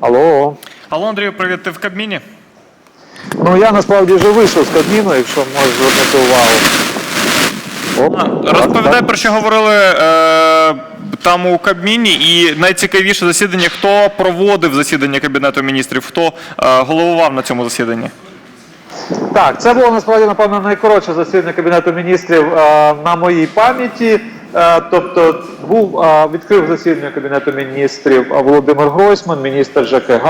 Алло. Алло, Андрію, привіт, ти в Кабміні? Ну я насправді вже вийшов з Кабміну, якщо можеш звернути увагу. Оп, А, так, Розповідай, так. про що говорили е, там у Кабміні, і найцікавіше засідання, хто проводив засідання Кабінету міністрів, хто е, головував на цьому засіданні? Так, це було насправді, напевно, найкоротше засідання Кабінету міністрів е, на моїй пам'яті. Е, тобто був відкрив засідання Кабінету міністрів Володимир Гройсман, міністр ЖКГ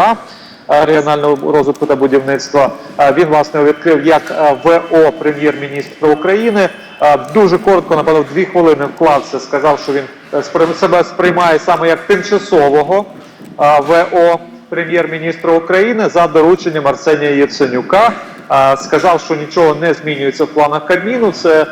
е, регіонального розвитку та будівництва. Е, він власне відкрив як ВО прем'єр-міністра України. Дуже коротко, напевно, дві хвилини вклався, сказав, що він себе сприймає саме як тимчасового ВО прем'єр-міністра України за дорученням Арсенія Яценюка. Е, Сказав, що нічого не змінюється в планах Кабміну. Це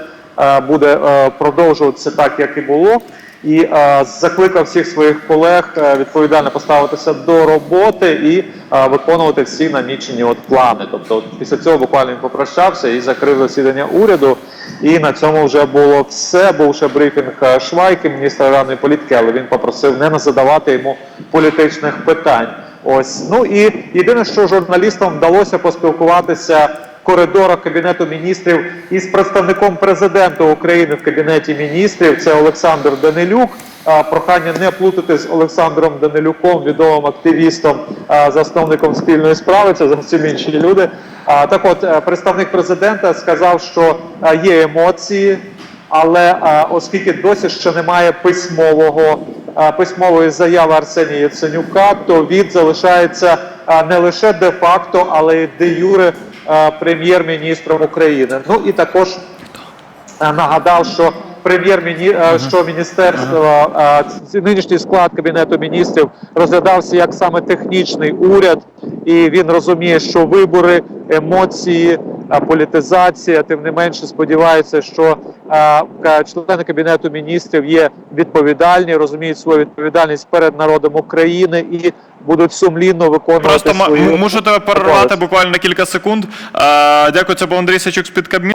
буде е, продовжуватися так, як і було. І е, закликав всіх своїх колег е, відповідально поставитися до роботи і е, виконувати всі намічені от плани. Тобто, після цього буквально він попрощався і закрив засідання уряду. І на цьому вже було все. Був ще брифінг е, Швайки, міністра аграрної політики, але він попросив не задавати йому політичних питань. Ось ну і єдине, що журналістам вдалося поспілкуватися коридорах кабінету міністрів із представником президента України в кабінеті міністрів. Це Олександр Данилюк. Прохання не плутати з Олександром Данилюком, відомим активістом, засновником спільної справи. Це зовсім інші люди. Так, от е, представник президента сказав, що е, є емоції, але оскільки досі ще немає письмового письмової заяви Арсенія Яценюка, то він залишається не лише де-факто, але й де-юре а, прем'єр-міністром України. Ну і також нагадав, що прем'єр-міністр а, що міністерство нинішній склад кабінету міністрів розглядався як саме технічний уряд, і він розуміє, що вибори, емоції, політизація, тим не менше сподівається, що члени кабінету міністрів є відповідальні, розуміють свою відповідальність перед народом України і будуть сумлінно виконувати Просто свою м- мушу тебе перервати буквально на кілька секунд. Дякую, це був Андрій Сачук з під Кабміну.